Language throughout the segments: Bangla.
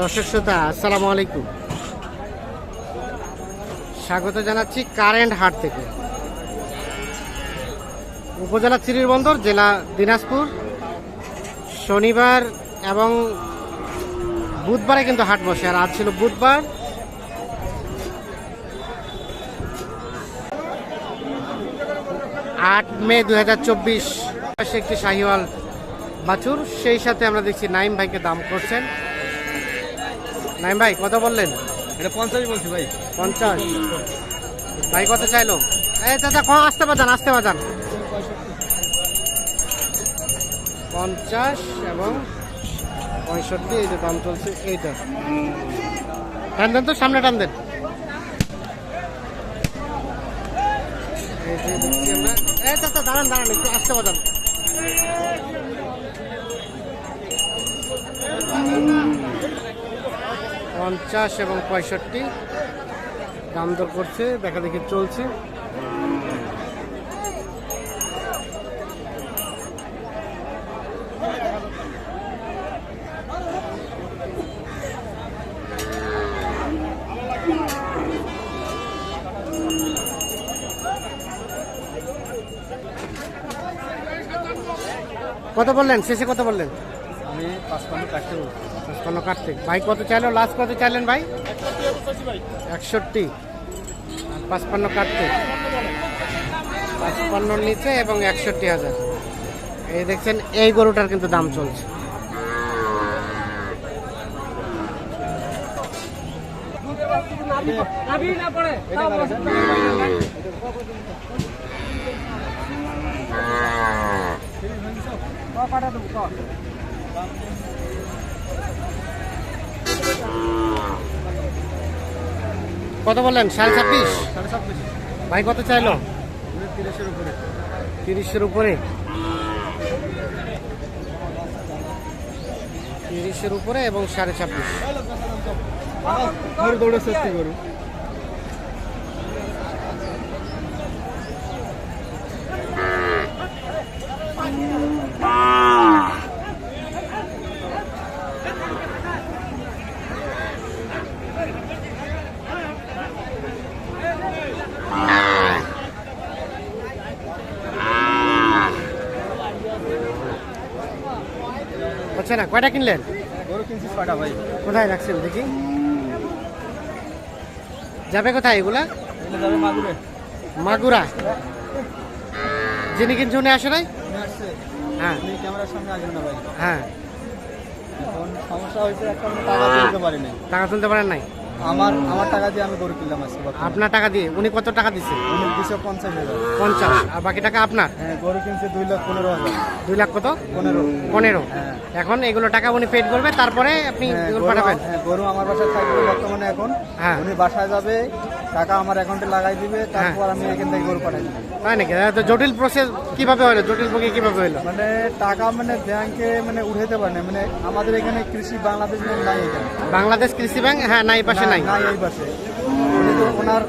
দর্শক শ্রোতা, আসসালামু আলাইকুম। স্বাগত জানাচ্ছি কারেন্ট হাট থেকে। উপজেলা বন্দর জেলা দিনাজপুর। শনিবার এবং বুধবারে কিন্তু হাট বসে, আর আজ ছিল বুধবার। আট মে দু হাজার চব্বিশ, একটি শাহিওয়াল বাছুর। সেই সাথে আমরা দেখছি নাইম ভাইকে দাম করছেন। নাইম ভাই কত বললেন? এটা পঞ্চাশ বলছি ভাই। পঞ্চাশ। ভাই কত চাইলো? এই দাদা ক আসতে বাজান আসতে বাজান। পঞ্চাশ এবং পঁয়ষট্টি এই যে দাম চলছে এইটা। টান দেন তো সামনে টান দেন। দাঁড়ান দাঁড়ান একটু আসতে বাজান। পঞ্চাশ এবং পঁয়ষট্টি। দাম দর করছে দেখা দেখি চলছে। কত বললেন শেষে কত বললেন? পাঁচপান্ন কার্তিক। ভাই, কত চাইলো? লাস্ট কত চাইলেন ভাই? একষট্টি। পাঁচপান্ন কার্তিক। পাঁচপান্নর নিচে এবং একষট্টি হাজার। এই দেখছেন, এই গরুটার কিন্তু দাম চলছে। কত বললেন? সাড়ে ছাব্বিশ? ভাই কত চাইলো? তিরিশের উপরে। তিরিশের উপরে? তিরিশের উপরে এবং সাড়ে ছাব্বিশ। দৌড়ে চেষ্টা করু হচ্ছে না কয়টা কিনলেন? গরু কিনছি ছয়টা ভাই। কোথায় রাখছেন দেখি। যাবে কোথায় এগুলা? যাবে মাগুরে। মাগুরা। যিনি কিনছে উনি আসে নাই? হ্যাঁ। ক্যামেরার সামনে আসেন না ভাই। হ্যাঁ। এখন সমস্যা হয়েছে একটা আমি টাকা দিয়ে দিতে পারিনি। টাকা তুলতে পারেন নাই? আমার আমার টাকা দিয়ে আমি গরু কিনলাম আজকে আপনার টাকা দিয়ে? উনি কত টাকা দিচ্ছে উনি দুশো পঞ্চাশ হাজার। পঞ্চাশ। আর বাকি টাকা আপনার? হ্যাঁ গরু কিনছে দুই লাখ পনেরো হাজার। দুই লাখ কত? পনেরো। পনেরো। হ্যাঁ। এখন এগুলো টাকা উনি পেড করবে তারপরে আপনি হ্যাঁ, গরু পাঠাবেন? হ্যাঁ, গরু আমার বাসায় থাকবে বর্তমানে এখন। হ্যাঁ। উনি বাসায় যাবে টাকা আমার অ্যাকাউন্টে লাগাই দিবে তারপর আমি এখান থেকে গরু পাঠাই দিবো। তাই নাকি? তো জটিল প্রসেস কীভাবে হলো? জটিল প্রক্রিয়া কীভাবে হলো? মানে টাকা মানে ব্যাংকে মানে উঠাইতে পারে না। মানে আমাদের এখানে কৃষি বাংলাদেশ ব্যাংক নাই এখানে। বাংলাদেশ কৃষি ব্যাংক হ্যাঁ নাই পাশে নাই। নাই এই পাশে। ওনার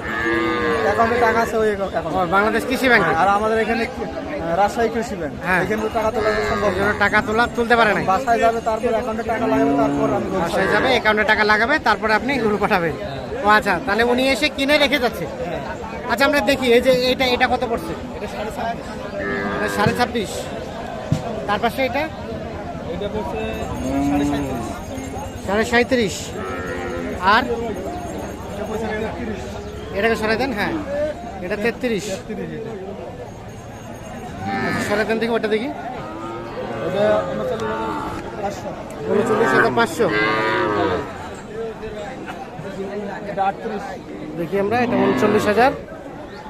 অ্যাকাউন্টে টাকা আছে ওই অ্যাকাউন্ট বাংলাদেশ কৃষি ব্যাংক আর আমাদের এখানে রাজশাহী কৃষি ব্যাংক হ্যাঁ। এখানে টাকা তোলা সম্ভব টাকা তোলা তুলতে পারে নাই। বাসায় যাবে তারপর অ্যাকাউন্টে টাকা লাগাবে তারপর আমি বাসায় যাবে অ্যাকাউন্টে টাকা লাগাবে তারপরে আপনি গরু পাঠাবেন। ও আচ্ছা তাহলে উনি এসে কিনে রেখে যাচ্ছে? আচ্ছা আমরা দেখি এই যে এটা এটা কত পড়ছে? সাড়ে ছাব্বিশ। তার পাশে এটা? সাড়ে সাঁত্রিশ। আর? এটাকে সরাই দেন হ্যাঁ। এটা তেত্রিশ। আচ্ছা সরাই দেন দেখি ওটা দেখি। উনচল্লিশ হাজার পাঁচশো উনচল্লিশ হাজার পাঁচশো এটা আটত্রিশ দেখি আমরা এটা উনচল্লিশ হাজার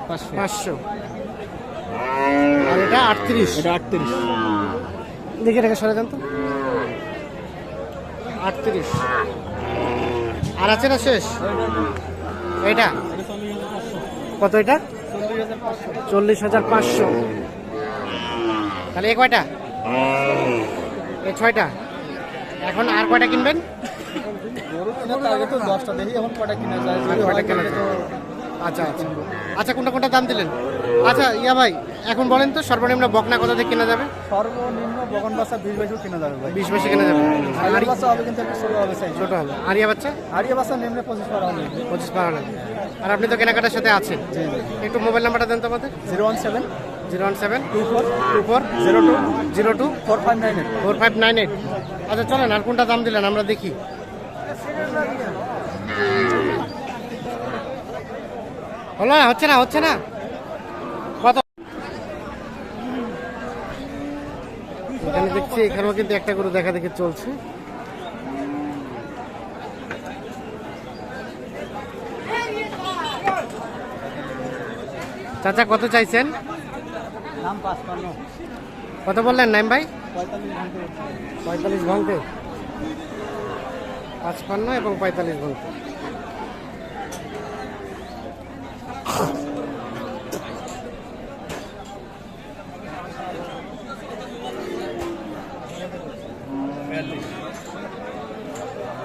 পাঁচশো। আর এটা আটত্রিশ। এটা আটত্রিশ। দেখি এটাকে সরে তো। আটত্রিশ। আর আছে না শেষ? এটা? কত এটা? চল্লিশ হাজার পাঁচশো। তাহলে এ কয়টা? এ ছয়টা। এখন আর কয়টা কিনবেন? কেনার টার্গেট তো দশটা দেখি এখন কটা কিনা যায় কেনা আচ্ছা আচ্ছা। আচ্ছা কোনটা কোনটা দাম দিলেন? আচ্ছা ইয়া ভাই এখন বলেন তো সর্বনিম্ন বকনা কত থেকে কেনা যাবে? সর্বনিম্ন বগন বাচ্চা বিশ বাইশও কিনা যাবে ভাই। বিশ বেশি কেনা যাবে। আরিয়া বাচ্চা হবে কিন্তু একটু ছোট হবে সাইজ ছোট হবে। আরিয়া বাচ্চা? আরিয়া বাচ্চা নিম্নে পঁচিশ পারা হবে। পঁচিশ পার আর আপনি তো কেনাকাটার সাথে আছেন। একটু মোবাইল নাম্বারটা দেন তো আমাদের। Zero one seven zero one seven two four two four zero two zero two four five nine eight. Four five nine eight. আচ্ছা চলেন আর কোনটা দাম দিলেন? আমরা দেখি। হলো না হচ্ছে না হচ্ছে না। কত? এখানে দেখছি এখানেও কিন্তু একটা করে দেখা দেখি চলছে। চাচা কত চাইছেন? কত বললেন নাইম ভাই? পঁয়তাল্লিশ ঘণ্টা। পঁয়তাল্লিশ ঘন্টে। পাঁচপান্ন এবং পঁয়তাল্লিশ ঘণ্টা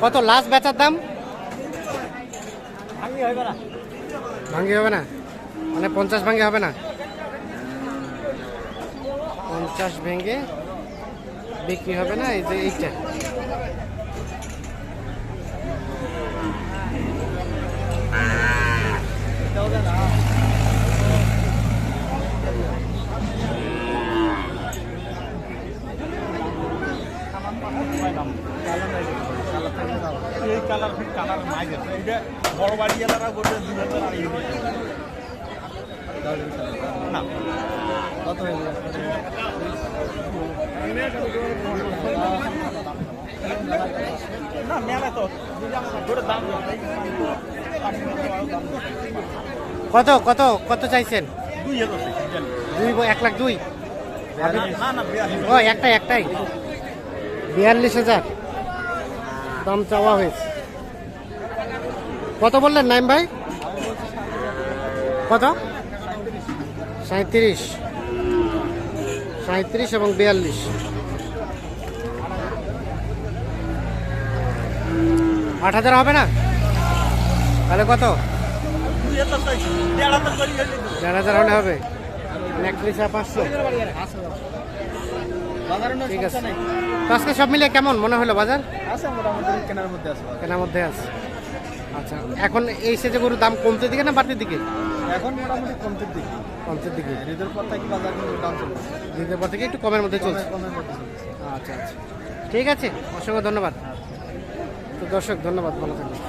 কত লাস্ট বেচার দাম? ভাঙি হবে না। ভাঙ্গি হবে না? মানে পঞ্চাশ ভাঙ্গে হবে না? পঞ্চাশ ভেঙে বিক্রি হবে না? এই যে এইটা। কালার ফিট কালার গেছে এটা বড় বাড়ি এলাকা গোটে দুই হাজার আড়াই না। কত হয়ে না মেলা তো। গোটে দাম কত কত কত চাইছেন? দুই দুই এক লাখ দুই? ও একটাই একটাই। বিয়াল্লিশ হাজার। দাম চাওয়া হয়েছে। কত বললেন নাইম ভাই? কত? সাঁত্রিশ সাঁত্রিশ এবং বিয়াল্লিশ। আট হাজার হবে না? তাহলে কত? দেড় হাজার হলে হবে। নেকলেস পাঁচশো। ঠিক আছে। আজকে সব মিলিয়ে কেমন মনে হলো বাজার? কেনার মধ্যে আছে। কেনার মধ্যে আছে। আচ্ছা এখন এই সেজে গরুর দাম কমতে দিকে না বাড়তির দিকে? এখন মোটামুটি কমতির দিকে। কমতের দিকে। ঈদের পর থেকে বাজার কিন্তু দাম চলছে। দিনের পর থেকে একটু কমের মধ্যে চলছে। কমের মধ্যে চলছে। আচ্ছা আচ্ছা। ঠিক আছে অসংখ্য ধন্যবাদ। তো দর্শক ধন্যবাদ ভালো থাকবেন।